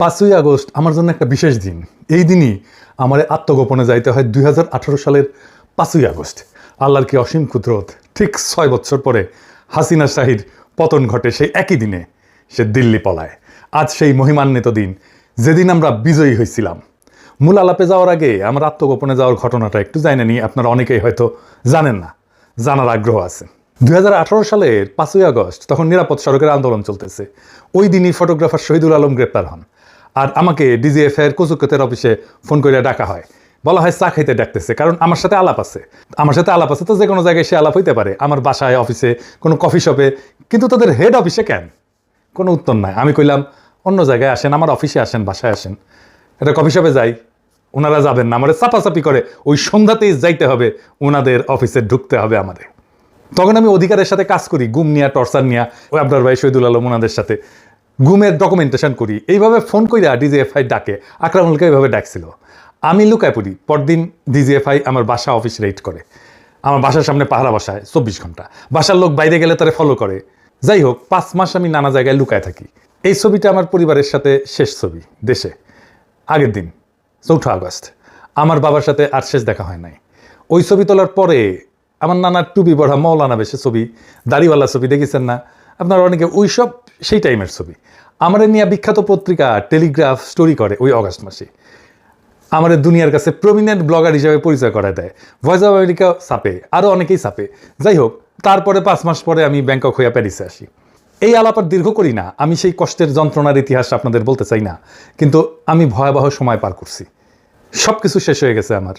পাঁচই আগস্ট আমার জন্য একটা বিশেষ দিন। এই দিনই আমার আত্মগোপনে যাইতে হয় দুই হাজার আঠারো সালের পাঁচই আগস্ট। আল্লাহর কি অসীম কুদরত। ঠিক ছয় বছর পরে হাসিনা শাহির পতন ঘটে সেই একই দিনে সে দিল্লি পলায়। আজ সেই মহিমান্বিত দিন, যেদিন আমরা বিজয়ী হয়েছিলাম মূল আলাপে যাওয়ার আগে আমার আত্মগোপনে যাওয়ার ঘটনাটা একটু জানেনি নি আপনারা অনেকেই হয়তো জানেন না, জানার আগ্রহ আছে। দুই হাজার আঠারো সালের পাঁচই আগস্ট তখন নিরাপদ সড়কের আন্দোলন চলতেছে। ওই দিনই ফটোগ্রাফার শহীদুল আলম গ্রেপ্তার হন। আর আমাকে ডিজিএফ এর কচুকতের অফিসে ফোন করে ডাকা হয়। বলা হয়, চা খাইতে ডাকতেছে, কারণ আমার সাথে আলাপ আছে। আমার সাথে আলাপ আছে তো যে কোনো জায়গায় সে আলাপ হইতে পারে, আমার বাসায়, অফিসে, কোনো কফি শপে। কিন্তু তাদের হেড অফিসে কেন? কোনো উত্তর নাই। আমি কইলাম, অন্য জায়গায় আসেন, আমার অফিসে আসেন, বাসায় আসেন। এটা কফি শপে যাই ওনারা যাবেন না, আমার চাপাচাপি করে। ওই সন্ধ্যাতেই যাইতে হবে ওনাদের অফিসে ঢুকতে হবে আমাদের তখন আমি অধিকারের সাথে কাজ করি গুম নিয়া, টর্চার নিয়া। ওই আবরার ভাই শহীদুল আলম ওনাদের সাথে। গুমের ডকুমেন্টেশন করি। এইভাবে ফোন কইরা ডিজিএফআই ডাকে। আকরামুলকে এইভাবে ডাকছিল। আমি লুকায় পড়ি। পরদিন ডিজিএফআই আমার বাসা অফিস রেড করে। আমার বাসার সামনে পাহারা বসায় চব্বিশ ঘণ্টা। বাসার লোক বাইরে গেলে তারা ফলো করে। যাই হোক, পাঁচ মাস আমি নানা জায়গায় লুকায় থাকি। এই ছবিটা আমার পরিবারের সাথে শেষ ছবি দেশে। আগের দিন, চৌঠা আগস্ট। আমার বাবার সাথে আর শেষ দেখা হয় নাই। ওই ছবি তোলার পরে আমার নানার টুপি পড়া মৌলানা বেশে ছবি, দাড়িওয়ালা ছবি দেখেছেন না? আপনারা অনেকে ওই সব সেই টাইমের ছবি। আমার নিয়ে বিখ্যাত পত্রিকা টেলিগ্রাফ স্টোরি করে ওই অগাস্ট মাসে। আমাদের দুনিয়ার কাছে প্রমিনেন্ট ব্লগার হিসেবে পরিচয় করায় দেয়। ভয়েস অফ আমেরিকা চাপে আরও অনেকেই চাপে যাই হোক, তারপরে পাঁচ মাস পরে আমি ব্যাংকক হইয়া প্যারিসে আসি। এই আলাপ আর দীর্ঘ করি না, আমি সেই কষ্টের যন্ত্রণার ইতিহাস আপনাদের বলতে চাই না, কিন্তু আমি ভয়াবহ সময় পার করছি। সব কিছু শেষ হয়ে গেছে আমার।